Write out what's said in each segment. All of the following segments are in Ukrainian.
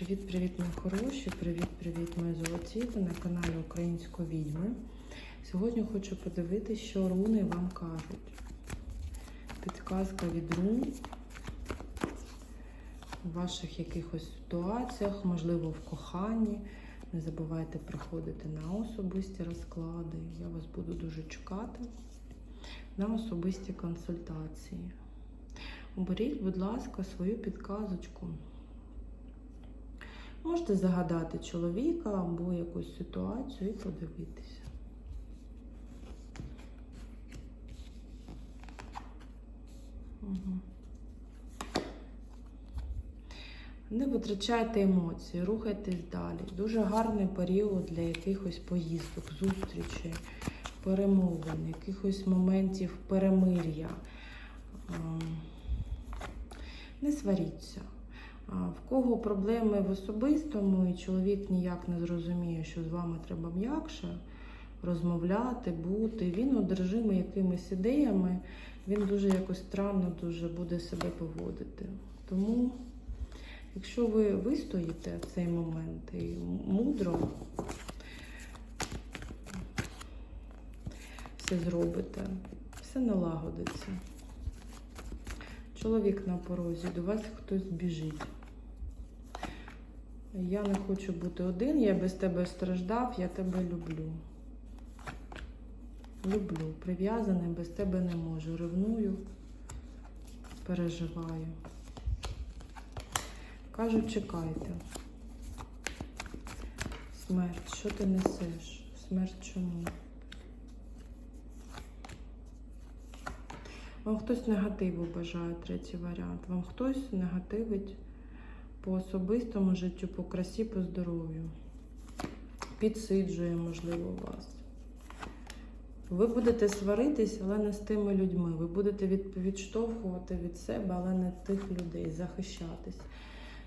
Привіт-привіт, мої хороші! Привіт-привіт, мої золоті! Ви на каналі Української відьми. Сьогодні хочу подивитися, що руни вам кажуть. Підказка від рун у ваших якихось ситуаціях, можливо, в коханні. Не забувайте приходити на особисті розклади. Я вас буду дуже чекати на особисті консультації. Оберіть, будь ласка, свою підказочку. Можете загадати чоловіка або якусь ситуацію і подивитися. Угу. Не витрачайте емоції, рухайтесь далі. Дуже гарний період для якихось поїздок, зустрічей, перемовин, якихось моментів перемир'я. Ем, Не сваріться. В кого проблеми в особистому, і чоловік ніяк не зрозуміє, що з вами треба м'якше розмовляти, бути. Він одержимий якимись ідеями, він дуже якось странно дуже буде себе поводити. Тому, якщо ви вистоїте в цей момент і мудро все зробите, все налагодиться. Чоловік на порозі, до вас хтось біжить. Я не хочу бути один, я без тебе страждав, я тебе люблю. Люблю, прив'язаний, без тебе не можу. Ревную, переживаю. Кажуть, чекайте. Смерть, що ти несеш? Смерть чому? Вам хтось негативу бажає третій варіант. Вам хтось негативить по особистому життю, по красі, по здоров'ю. Підсиджує, можливо, вас. Ви будете сваритись, але не з тими людьми. Ви будете відштовхувати від себе, але не тих людей, захищатись.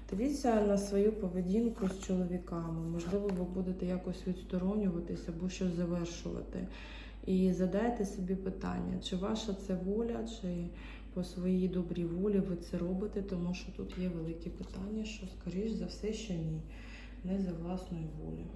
Дивіться на свою поведінку з чоловіками. Можливо, ви будете якось відсторонюватись або щось завершувати. І задайте собі питання, чи ваша це воля, чи по своїй добрій волі ви це робите, тому що тут є великі питання, що, скоріш за все, що ні, не за власною волею.